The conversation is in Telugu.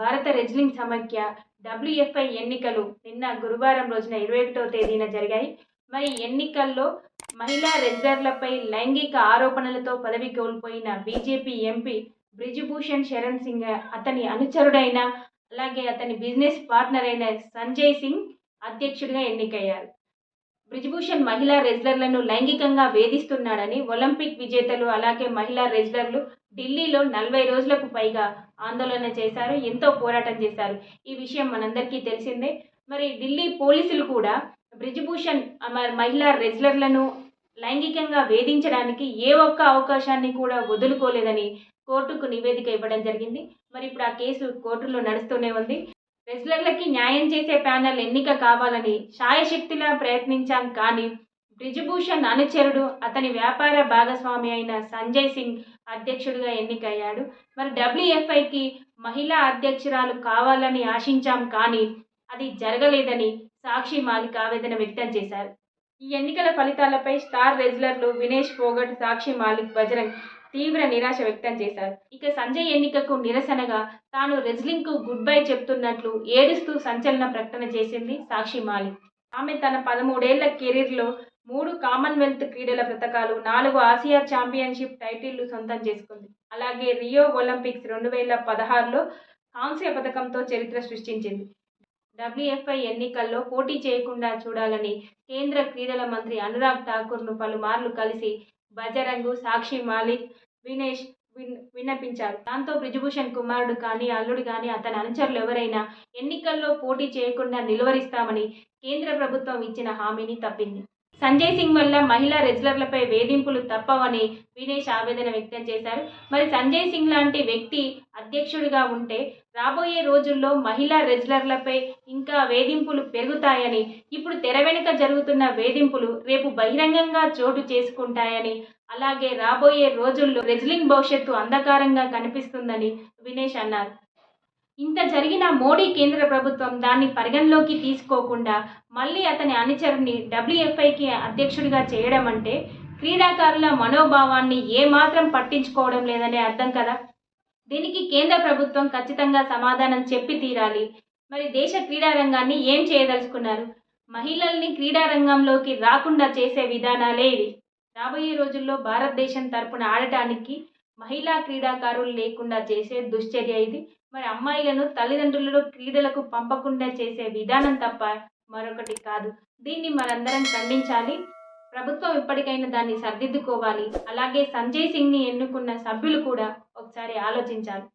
భారత రెజ్లింగ్ సమాఖ్య డబ్ల్యూఎఫ్ఐ ఎన్నికలు నిన్న గురువారం రోజున ఇరవై ఒకటో తేదీన జరిగాయి. మరి ఎన్నికల్లో మహిళా రెజ్లర్లపై లైంగిక ఆరోపణలతో పదవి కోల్పోయిన బీజేపీ ఎంపీ బ్రిజ్భూషణ్ శరణ్ సింగ్ అతని అనుచరుడైన అలాగే అతని బిజినెస్ పార్ట్నర్ అయిన సంజయ్ సింగ్ అధ్యక్షుడిగా ఎన్నికయ్యారు. బ్రిజ్భూషణ్ మహిళా రెజ్లర్లను లైంగికంగా వేధిస్తున్నాడని ఒలింపిక్ విజేతలు అలాగే మహిళా రెజ్లర్లు ఢిల్లీలో నలభై రోజులకు పైగా ఆందోళన చేశారు ఎంతో పోరాటం చేశారు. ఈ విషయం మనందరికీ తెలిసిందే. మరి ఢిల్లీ పోలీసులు కూడా బ్రిజ్భూషణ్ మహిళా రెజ్లర్లను లైంగికంగా వేధించడానికి ఏ ఒక్క అవకాశాన్ని కూడా వదులుకోలేదని కోర్టుకు నివేదిక ఇవ్వడం జరిగింది. మరి ఇప్పుడు ఆ కేసు కోర్టులో నడుస్తూనే ఉంది. రెజ్లర్లకి న్యాయం చేసే ప్యానెల్ ఎన్నిక కావాలని శాయశక్తిలా ప్రయత్నించాం కానీ బ్రిజభూషణ్ అనుచరుడు అతని వ్యాపార భాగస్వామి అయిన సంజయ్ సింగ్ అధ్యక్షుడిగా ఎన్నికయ్యాడు. మరి డబ్ల్యూఎఫ్ఐకి మహిళా అధ్యక్షురాలు కావాలని ఆశించాం కానీ అది జరగలేదని సాక్షి మాలిక్ ఆవేదన వ్యక్తం చేశారు. ఈ ఎన్నికల ఫలితాలపై స్టార్ రెజ్లర్లు వినేష్ ఫోగట్ సాక్షి మాలిక్ బజరంగ్ తీవ్ర నిరాశ వ్యక్తం చేశారు. ఇక సంజయ్ ఎన్నికకు నిరసనగా తాను రెజ్లింగ్కు గుడ్ బై చెప్తున్నట్లు ఏడుస్తూ సంచలన ప్రకటన చేసింది సాక్షి మాలిక్. ఆమె తన పదమూడేళ్ళ కెరీర్లో మూడు కామన్వెల్త్ క్రీడల పథకాలు నాలుగు ఆసియా ఛాంపియన్షిప్ టైటిళ్ళు సొంతం చేసుకుంది. అలాగే రియో ఒలింపిక్స్ రెండు వేల పదహారులో కాంస్య పథకంతో చరిత్ర సృష్టించింది. డబ్ల్యూఎఫ్ఐ ఎన్నికల్లో పోటీ చేయకుండా చూడాలని కేంద్ర క్రీడల మంత్రి అనురాగ్ ఠాకూర్ను పలుమార్లు కలిసి బజరంగు సాక్షి మాలిక్ వినేష్ విన్ విన్నపించారు. దాంతో బ్రిజభూషణ్ కుమారుడు కానీ అల్లుడు కానీ అతని అనుచరులు ఎవరైనా ఎన్నికల్లో పోటీ చేయకుండా నిలువరిస్తామని కేంద్ర ప్రభుత్వం ఇచ్చిన హామీని తప్పింది. సంజయ్ సింగ్ వల్ల మహిళా రెజ్లర్లపై వేధింపులు తప్పవని వినేష్ ఆవేదన వ్యక్తం చేశారు. మరి సంజయ్ సింగ్ లాంటి వ్యక్తి అధ్యక్షుడిగా ఉంటే రాబోయే రోజుల్లో మహిళా రెజ్లర్లపై ఇంకా వేధింపులు పెరుగుతాయని ఇప్పుడు తెర వెనుక జరుగుతున్న వేధింపులు రేపు బహిరంగంగా చోటు చేసుకుంటాయని అలాగే రాబోయే రోజుల్లో రెజ్లింగ్ భవిష్యత్తు అంధకారంగా కనిపిస్తుందని వినేష్ అన్నారు. ఇంత జరిగిన మోడీ కేంద్ర ప్రభుత్వం దాన్ని పరిగణలోకి తీసుకోకుండా మళ్ళీ అతని అనుచరుని డబ్ల్యూఎఫ్ఐకి అధ్యక్షుడిగా చేయడం అంటే క్రీడాకారుల మనోభావాన్ని ఏమాత్రం పట్టించుకోవడం లేదనే అర్థం కదా? దీనికి కేంద్ర ప్రభుత్వం ఖచ్చితంగా సమాధానం చెప్పి తీరాలి. మరి దేశ క్రీడా రంగాన్ని ఏం చేయదలుచుకున్నారు? మహిళల్ని క్రీడా రంగంలోకి రాకుండా చేసే విధానాలే ఇది రాబోయే రోజుల్లో భారతదేశం తరపున ఆడటానికి మహిళా క్రీడాకారులు లేకుండా చేసే దుశ్చర్య ఇది. మరి అమ్మాయిలను తల్లిదండ్రులను క్రీడలకు పంపకుండా చేసే విధానం తప్ప మరొకటి కాదు. దీన్ని మనందరం ఖండించాలి. ప్రభుత్వం ఇప్పటికైనా దాన్ని సర్దిద్దుకోవాలి. అలాగే సంజయ్ సింగ్ని ఎన్నుకున్న సభ్యులు కూడా ఒకసారి ఆలోచించాలి.